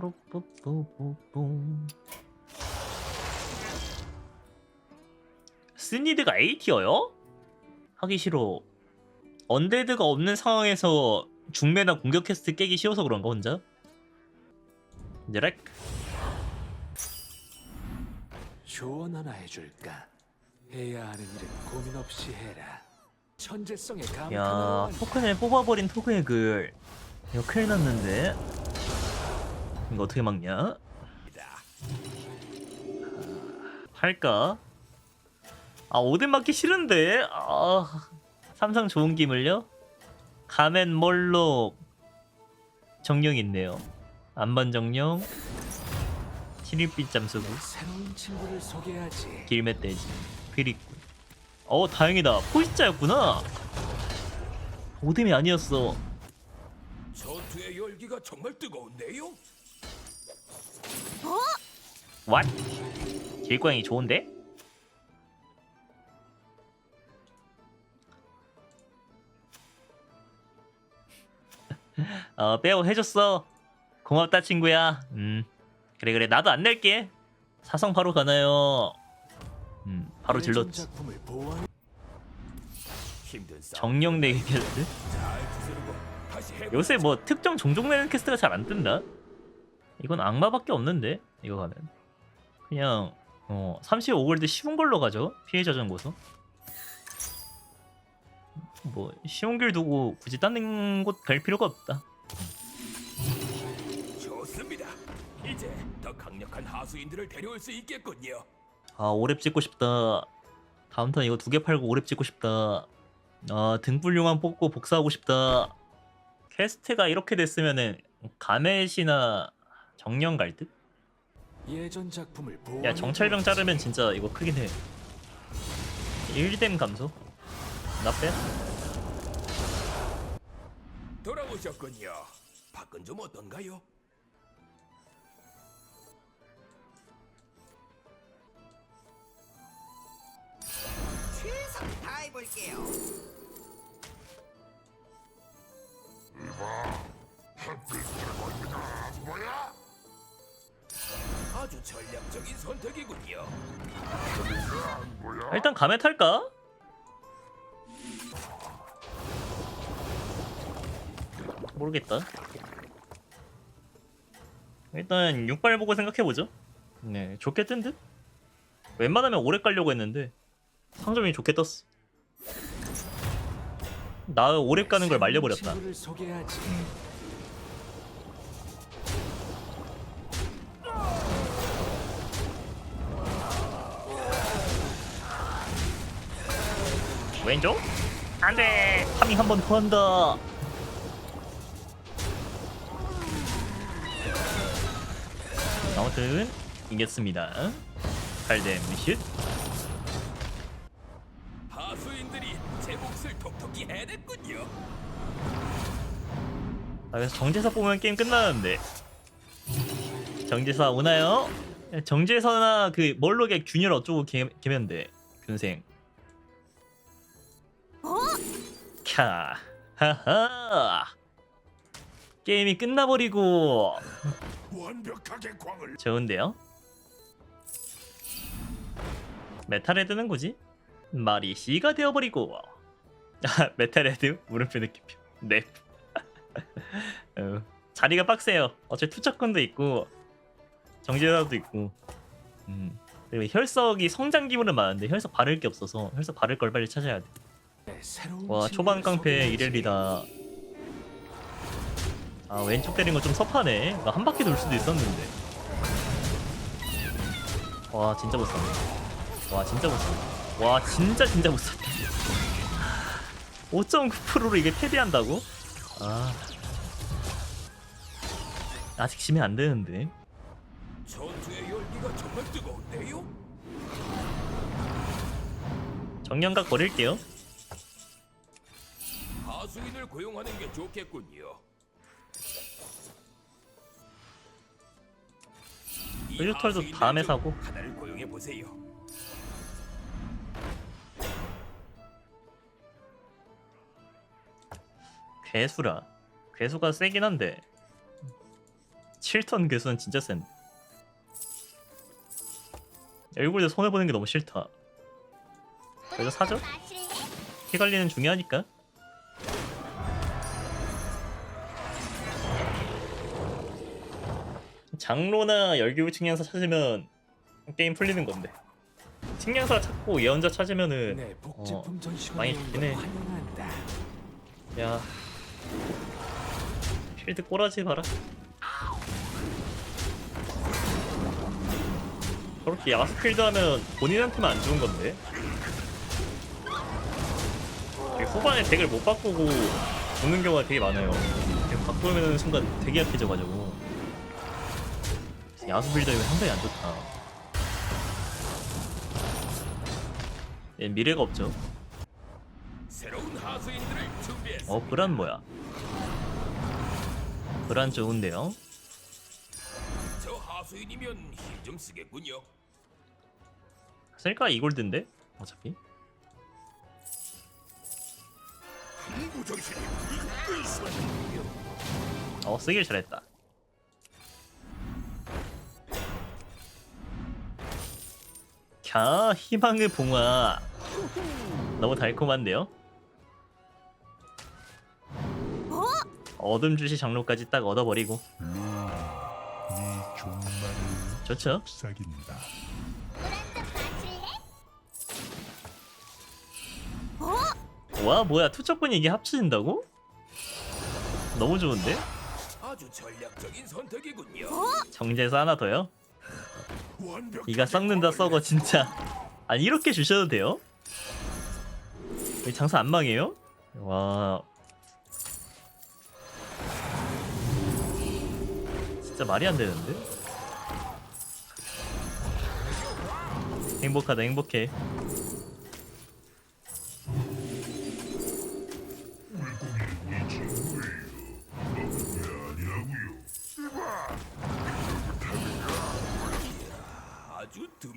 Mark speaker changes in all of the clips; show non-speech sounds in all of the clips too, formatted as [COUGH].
Speaker 1: 뽀로뽀뽀뽀뽀 스니드가 A티어요? 하기 싫어 언데드가 없는 상황에서 중매나 공격 캐스트 깨기 쉬워서 그런가 혼자? 드랙
Speaker 2: 조언 하나 해줄까? 해야 하는 일은 고민 없이 해라. 천재성의
Speaker 1: 야
Speaker 2: 감탄을
Speaker 1: 토큰을 뽑아버린 토그액을 이거 큰일 났는데 이거 어떻게 막냐? 할까? 아 오딘 맞기 싫은데 아 삼성 좋은 김을요? 가면 몰록 정령 있네요 안반 정령 7일빛 잠수부
Speaker 2: 새로운 친구를 소개하지.
Speaker 1: 길멧돼지 피리꾼 어 다행이다 포식자였구나 오뎀이 아니었어
Speaker 3: 전투의 열기가 정말 뜨거운데요?
Speaker 1: 왓? 길고양이 좋은데? [LAUGHS] 어 빼오 해줬어. 고맙다 친구야. 음 그래 그래. 나도 안 낼게. 사성 바로 가나요? 음 바로 질렀지 정령 내기 캐스트. 요새 뭐 특정 종족 내는 캐스트가 잘 안 뜬다 이건 악마밖에 없는데 이거 가면. 그냥 어 35골드 쉬운 걸로 가죠 피해 저장 고수 뭐 쉬운 길 두고 굳이 다른 곳갈 필요가 없다.
Speaker 3: 좋습니다. 이제 더 강력한 하수인들을 데려올 수 있겠군요.
Speaker 1: 아 오랩 찍고 싶다. 다음 턴 이거 두 개 팔고 오랩 찍고 싶다. 아 등불용암 뽑고 복사하고 싶다. 퀘스트가 이렇게 됐으면은 가넷이나 정령 갈 듯?
Speaker 2: 예전 작품을.
Speaker 1: 야 정찰병 자르면 진짜 이거 크긴 해 1댐 감소 나빼?
Speaker 3: 돌아오셨군요. 밖은 좀 어떤가요?
Speaker 4: 최선을 다해 볼게요.
Speaker 3: 아주 전략적인 선택이군요.
Speaker 1: 일단 가메 탈까? 모르겠다 일단 6발 보고 생각해보죠 네 좋겠든 듯? 웬만하면 오래 깔려고 했는데 상점이 좋게 떴어 나 오래 까는 걸 말려버렸다
Speaker 2: 친
Speaker 1: 왼쪽? 안돼 파밍 한번 더 한다 아무튼 이겼습니다 8댐 슛
Speaker 3: 하수인들이 제 몫을 톡톡히 해냈군요.
Speaker 1: 아, 그래서 정제사 뽑으면 게임 끝나는데 정제사 오나요? 정제사나 그 멀로객 균열 어쩌고 개, 개면 돼 균생 캬 하하. 게임이 끝나버리고
Speaker 3: 완벽하게 광을
Speaker 1: 좋은데요? 메탈헤드는 굳이? 말이 C가 되어버리고. 아, 메탈헤드? 물음표 느낌표. 네 [LAUGHS] 어, 자리가 빡세요. 어차피 투척권도 있고 정지라도 있고. 음. 그리고 혈석이 성장 기분은 많은데 혈석 바를 게 없어서 혈석 바를 걸 빨리 찾아야 돼 와 초반 깡패. 이렐리다. 아 왼쪽 때린 거 좀 섭하네. 나한 바퀴 돌 수도 있었는데. 와 진짜 못 쐈네. 와 진짜 못 쐈네. 와 진짜 진짜 못 쐈다. 5.9%로 이게 패배한다고? 아. 아직 지면 안 되는데.
Speaker 3: 전투의 열기가 정말 뜨거운데요?
Speaker 1: 정령각 버릴게요
Speaker 3: 하수인을 고용하는 게 좋겠군요. 이
Speaker 1: 의료털도
Speaker 3: 하수인들
Speaker 1: 다음에
Speaker 3: 중
Speaker 1: 사고.
Speaker 3: 하나를 고용해 보세요.
Speaker 1: 괴수라 괴수가 세긴 한데 7턴 괴수는 진짜 센. 얼굴에 손해 보는 게 너무 싫다. 그래서 사죠? 피 관리는 중요하니까. 장로나 열교 측량사 찾으면 게임 풀리는 건데. 측량사 찾고 예언자 찾으면은
Speaker 2: 내 복제품 전시관에
Speaker 1: 많이
Speaker 2: 온
Speaker 1: 좋긴
Speaker 2: 걸
Speaker 1: 해.
Speaker 2: 환영한다.
Speaker 1: 야 필드 꼬라지 봐라 저렇게 야스필드 하면 본인한테만 안 좋은 건데 되게 후반에 덱을 못 바꾸고 오는 경우가 되게 많아요 덱 바꾸는 순간 되게 약해져가지고 야수 빌드가 상당히 안 좋다. 얘 미래가 없죠?
Speaker 3: 새로운 하수인들을 준비했어.
Speaker 1: 어 브란 뭐야? 브란 좋은데요?
Speaker 3: 저 하수인이면 힘좀 쓰겠군요.
Speaker 1: 쓸까 이골드인데? 어차피?
Speaker 3: 공부 정신이
Speaker 1: 어 쓰길 잘했다 캬 희망의 봉화 너무 달콤한데요 어둠 주시 장로까지 딱 얻어버리고 좋죠. 와 뭐야 투척분이 이게 합쳐진다고? 너무 좋은데?
Speaker 3: 아주 전략적인 선택이군요.
Speaker 1: 정제에서 하나 더요? 이가 썩는다 썩어 진짜 아니 이렇게 주셔도 돼요? 장사 안 망해요? 와 진짜 말이 안 되는데? 행복하다 행복해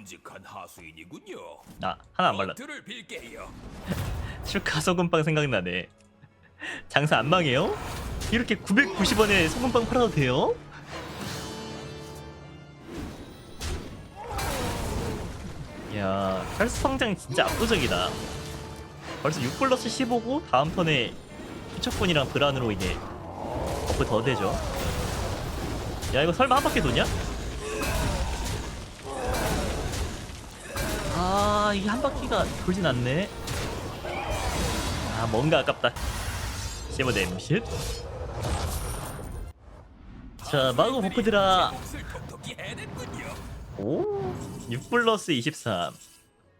Speaker 3: 듬직한 하수인이군요.
Speaker 1: 아 하나 안 발랐
Speaker 3: 들을 빌게요. [LAUGHS]
Speaker 1: 슈카 소금빵 생각나네 장사 안 망해요? 이렇게 990원에 소금빵 팔아도 돼요? 야 혈수 성장 진짜 압도적이다 벌써 6 플러스 15고 다음 턴에 후척분이랑 브란으로 이게 버프 더 되죠 야 이거 설마 한 바퀴 도냐? 아 이게 한 바퀴가 돌진 않네 아 뭔가 아깝다 시모 댐쉿 자 마구 버프들아
Speaker 3: 제 몫을 톡톡히 해냈군요.
Speaker 1: 오, 6 플러스 23.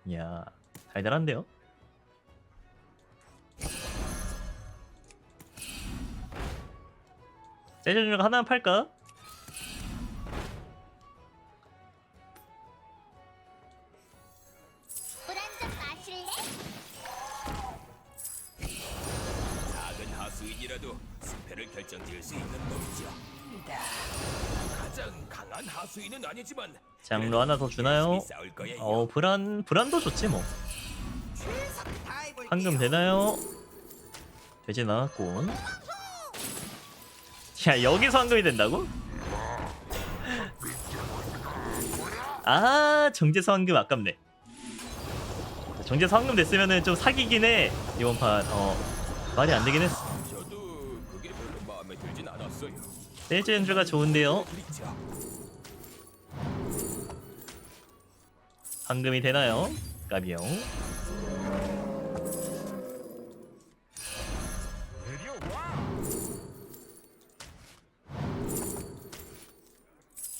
Speaker 1: 이야, 달달한데요? 세전류가 하나만 팔까?
Speaker 3: 하수인이라도 승패를 결정지을 수 있는 놈이죠. 가장 강한 하수인은 아니지만
Speaker 1: 장로 하나 더 주나요?
Speaker 3: 싸울.
Speaker 1: 어, 불안, 불안도 좋지 뭐. 황금 되나요? 되진 않았고. 야, 여기서 황금이 된다고? 아, 정제서 황금 아깝네. 정제서 황금 됐으면은 좀 사기긴 해. 이번 판. 어. 말이 안 되긴 했어. 세즈 연주가 좋은데요. 황금이 되나요? 까비요.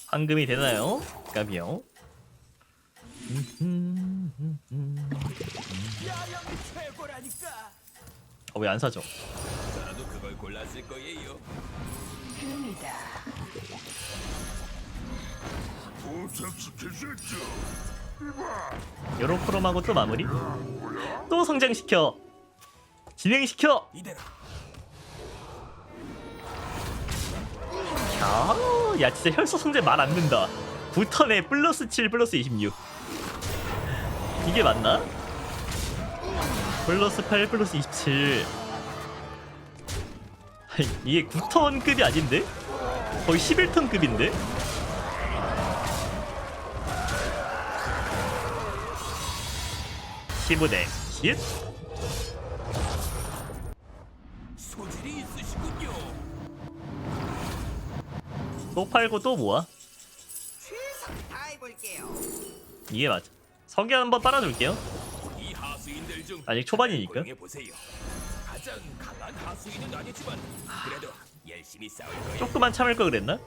Speaker 1: 황금이 되나요? 까비요. 어, 왜 안 사죠?
Speaker 3: 거예요.
Speaker 1: 요런 프롬하고 또 마무리? 또 성장시켜! 진행시켜!
Speaker 3: 이대로
Speaker 1: 야, 야 진짜 혈소 성제 말 안 된다. 9턴에 플러스 7 플러스 26. 이게 맞나? 플러스 8 플러스 27. 아니, [LAUGHS] 이게 9턴급이 아닌데? 거의 11턴급인데? 시부대 힛?
Speaker 3: 소질이 있으시군요.
Speaker 1: 또 팔고 또 모아
Speaker 5: 다해볼게요.
Speaker 1: 이게 맞아 성게 한번 빨아줄게요
Speaker 3: 이 하수인들 중
Speaker 1: 아직 초반이니까.
Speaker 3: 고용해 보세요. 가장 강한 하수인은 아니지만 그래도 열심히 싸울 거예요.
Speaker 1: 조금만 참을 걸 그랬나?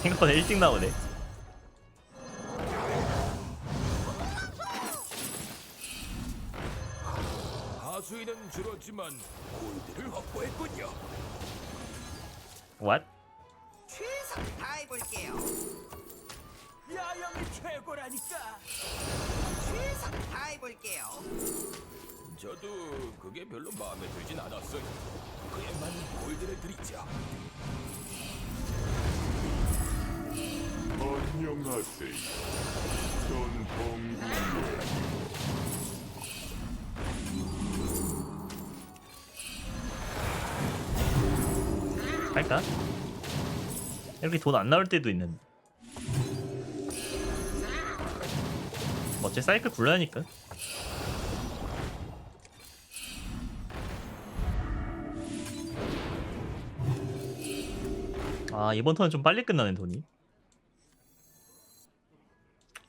Speaker 1: 생각보다 일찍 나오네
Speaker 3: 하수인은 줄었지만 골드를 확보했군요.
Speaker 1: What?
Speaker 5: 최선을 다해볼게요.
Speaker 3: 야영이 최고라니까.
Speaker 5: 최선을 다해볼게요.
Speaker 3: 저도 그게 별로 마음에 들진 않았어요. 그에 맞는 골드를 드리죠.
Speaker 4: 안녕하세요. 전 범군요.
Speaker 1: 할까? 이렇게 돈 안 나올 때도 있는데 어째 사이클 굴러야니까 아 이번 턴은 좀 빨리 끝나네 돈이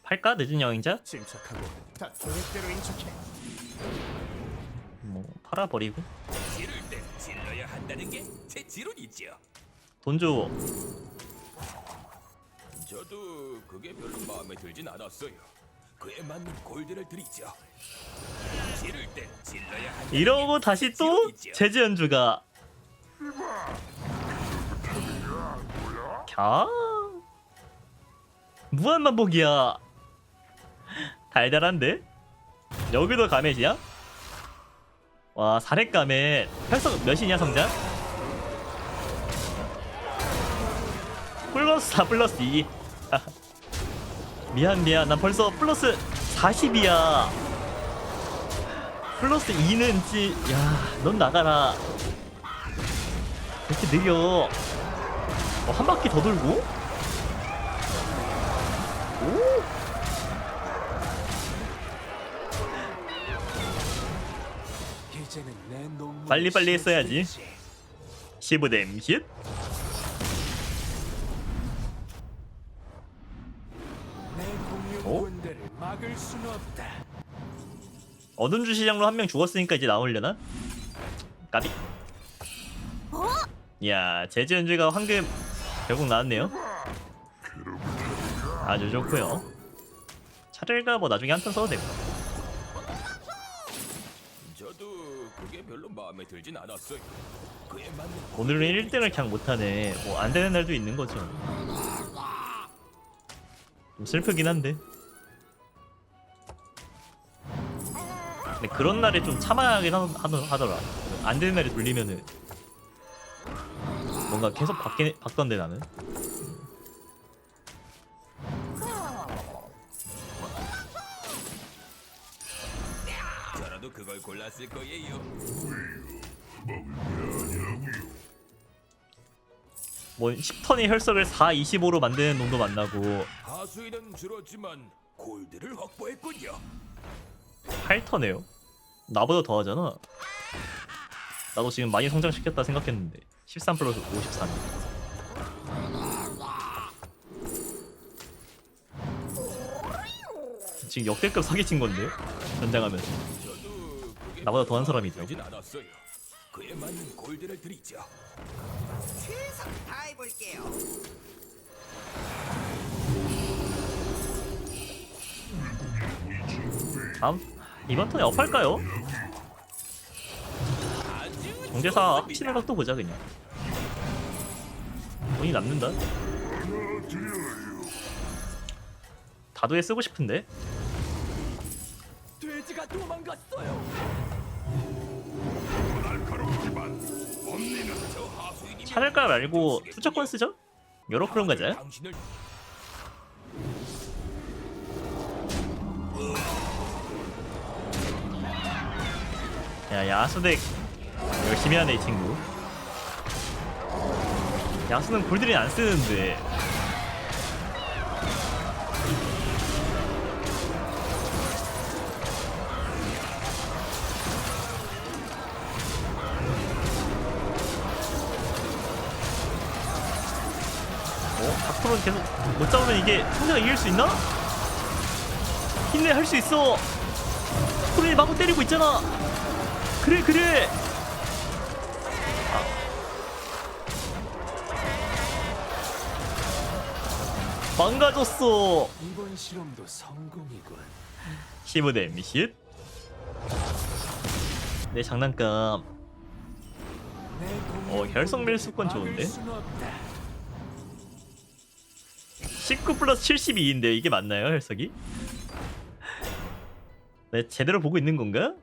Speaker 1: 팔까? 늦은 여행자?
Speaker 6: 침착하고 다 계획대로 인척해.
Speaker 1: 뭐 팔아버리고
Speaker 3: 지를 땐 질러야 한다는 게 제 지론이죠.
Speaker 1: 돈 줘.
Speaker 3: 저도 그게 별로 마음에 들진 않았어요. 그에 맞는 골드를 드리죠. 지를 땐 질러야 한다는
Speaker 1: 이러고
Speaker 3: 게
Speaker 1: 다시
Speaker 3: 제
Speaker 1: 또
Speaker 3: 지론이죠.
Speaker 1: 재즈 연주가 샤 무한만복이야. 달달한데? 여기도 가멧이야? 와 사렛 가멧. 혈석 몇이냐 성장? 플러스 4 플러스 2 [LAUGHS] 미안 미안. 난 벌써 플러스 40이야. 플러스 2는 지... 야넌 나가라. 왜 이렇게 느려. 어, 한 바퀴 더 돌고? 오!
Speaker 2: 농물
Speaker 1: 빨리 빨리 했어야지. 시브댐 힛?
Speaker 2: 내
Speaker 1: 어?
Speaker 2: 공룡군대를 막을 수는 없다.
Speaker 1: 어둠 주시장로 한 명 죽었으니까 이제 나오려나? 까비. 야, 재즈 연주가 황금 결국 나왔네요. 아주 좋고요. 차를가 뭐 나중에 한턴 써도 되고.
Speaker 3: 저도 그게 별로 마음에 들진 않았어요. 그에 맞는
Speaker 1: 오늘은 1등을 그냥 못하네. 뭐 안 되는 날도 있는 거죠. 좀 슬프긴 한데. 근데 그런 날에 좀 참아야긴 하, 하더, 하더라. 안 되는 날에 돌리면은 뭔가 계속 바뀌, 바뀌던데 나는.
Speaker 3: 저라도 그걸 골랐을 거예요.
Speaker 1: 뭐 10턴의 혈석을 4, 25로 만드는 놈도 만나고
Speaker 3: 하수인은 줄었지만 골드를 확보했군요.
Speaker 1: 8턴에요. 나보다 더 하잖아. 나도 지금 많이 성장시켰다 생각했는데 13 플러스 53. 지금 역대급 사기친 건데
Speaker 3: 그게
Speaker 1: 나보다 더한 사람이 있다고?
Speaker 3: 들진 않았어요. 그에 맞는 골드를 드리죠.
Speaker 5: 최선을 다해 볼게요.
Speaker 1: 다음 이번 턴에 업할까요? 경제사. 합치는 각도 보자 그냥. 돈이 남는다. 다도에 쓰고 싶은데
Speaker 3: 돼지가 도망갔어요. 저 하수인이
Speaker 1: 차를까 말고 투척권 쓰죠? 여러 그런 가자.
Speaker 3: 당신을
Speaker 1: 야 야수덱 열심히 하네 이 친구. 야수는 골드린 안 쓰는데. 어? 앞으로는 계속 못 잡으면 이게 상대가 이길 수 있나? 힘내 할 수 있어. 코린이 마구 때리고 있잖아. 그래 그래 망가졌어
Speaker 2: 이번 실험도 성공이군.
Speaker 1: 시무대 미쉿 내 장난감
Speaker 2: 내
Speaker 1: 어, 혈성 밀수권 좋은데?
Speaker 2: 순 없다.
Speaker 1: 19 플러스 72인데 이게 맞나요 혈석이? 내 제대로 보고 있는 건가?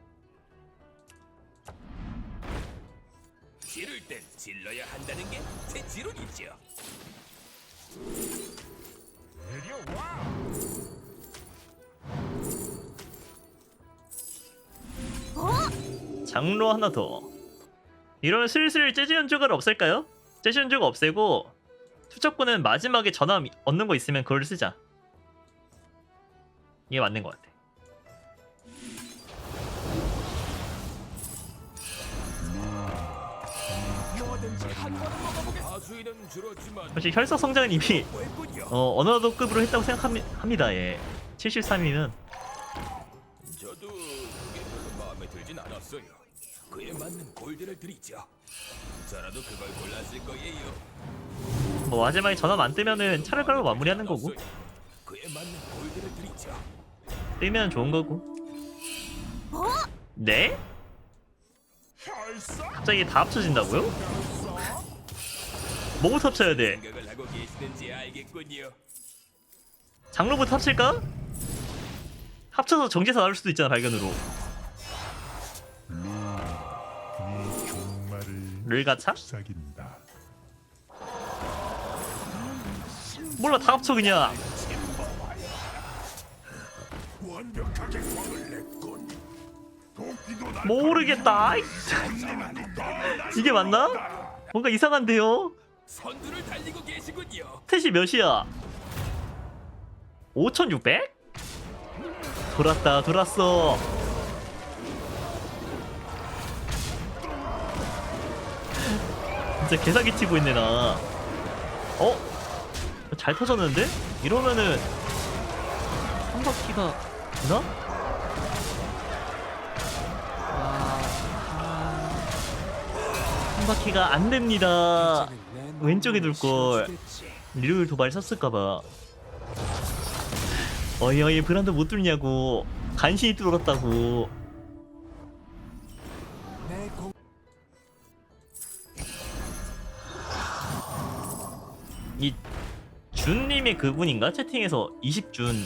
Speaker 1: 장로 하나 더 이러면 슬슬 재즈 연주가를 없앨까요? 재즈 연주가 없애고 투척꾼은 마지막에 미- 얻는 거 있으면 그걸 쓰자 이게 맞는 것 같아 사실 혈석 성장은 이미. 어, 어느도급으로 했다고 생각합니다 예 73이면
Speaker 3: 저도 그게 마음에 들진 않았어요. 그에 맞는 골드를 드리죠. 저라도 그걸 골랐을 거예요.
Speaker 1: 뭐 마지막에 전화 안 뜨면은 차를 깔고 마무리하는 거고.
Speaker 3: 그에 맞는 골드를 드리죠.
Speaker 1: 뜨면 좋은 거고 네? 갑자기 다 합쳐진다고요? 뭐부터 합쳐야 돼?
Speaker 3: 생각을 하고 계시는지 알겠군요.
Speaker 1: 장로부터 합칠까? 합쳐서 정제사 나올 수도 있잖아 발견으로
Speaker 4: 네 종말을
Speaker 1: 를 가차?
Speaker 4: 속삭인다.
Speaker 1: 몰라 다 합쳐 그냥
Speaker 4: 완벽하게 광을 냈군. 도끼도 날
Speaker 1: 모르겠다 아이, 이게 맞나? 뭔가 이상한데요?
Speaker 3: 선두를 달리고 계시군요.
Speaker 1: 스탯이 몇이야? 5600? 돌았다 돌았어 진짜 개사기 치고 있네 나 어? 잘 터졌는데? 이러면은 한 바퀴가 되나? 아, 한 바퀴가 안 됩니다 왼쪽에
Speaker 2: 마음을
Speaker 1: 둘 걸.
Speaker 2: 실어주겠지.
Speaker 1: 리를 도발 썼을까봐 어이 어이 브란드 못 뚫냐고 간신히 뚫었다고 이 준님의 그분인가? 채팅에서 20준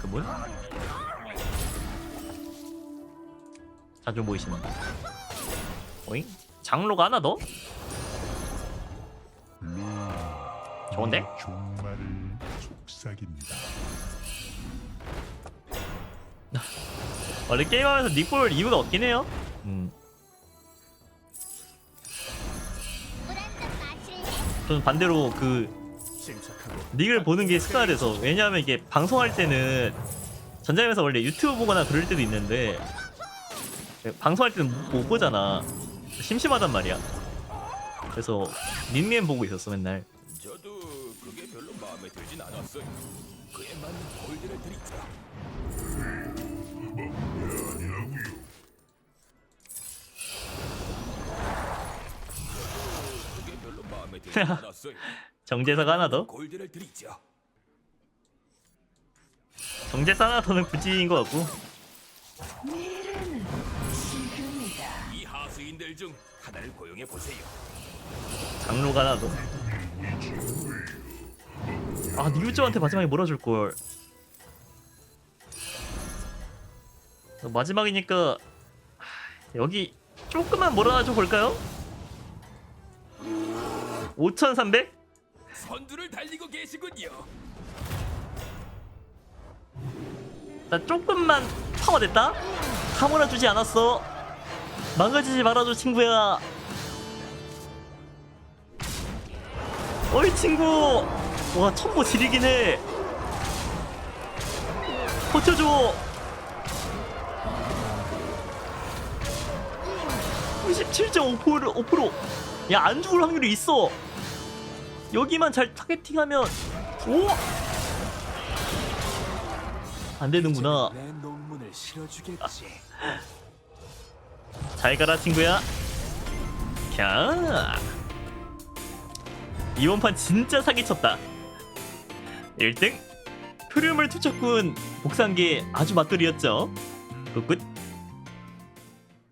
Speaker 1: 그분? 자주 보이시는 분 어잉? 장로가 하나 더? 좋은데?
Speaker 4: 네 종말을 속삭인다. [LAUGHS]
Speaker 1: 원래 게임하면서 닉볼 이유가 없긴 해요. 음. 저는 반대로 그 닉을 보는 게 습관화돼서 왜냐하면 이게 방송할 때는 전자임에서 원래 유튜브 보거나 그럴 때도 있는데 방송할 때는 못, 못 보잖아 심심하단 말이야 그래서 닉네임 보고 있었어 맨날
Speaker 3: 저도 그게 별로 마음에 들진 않았어요. 그에 맞는 골드를 드리죠. 저도 [LAUGHS] 그게 별로 마음에 들진 않았어요.
Speaker 1: 정제사가 하나 더
Speaker 3: 골드를 드리죠.
Speaker 1: 정제사 하나 더는 굳이인 것 같고
Speaker 3: 이 하수인들 중 하나를 고용해 보세요.
Speaker 1: 장로가 하나 더아 니우즈한테 마지막에 몰아줄 걸 마지막이니까 하, 여기 조금만 몰아줘 볼까요? 5300?
Speaker 3: 선두를 달리고 계시군요.
Speaker 1: 나 조금만 파워됐다? 다 몰아주지 않았어 망가지지 말아줘 친구야 어이 친구 와 첨보 지리긴 해 버텨줘 97.5% 5%. 야, 안 죽을 확률이 있어. 여기만 잘 타겟팅하면 오! 안 되는구나.
Speaker 2: 내 논문을 실어주겠지. [LAUGHS]
Speaker 1: 잘 가라 친구야. 캬. 이번 판 진짜 사기쳤다. 1등 흐름을 투척군 게 아주 맛돌이었죠. 굿굿.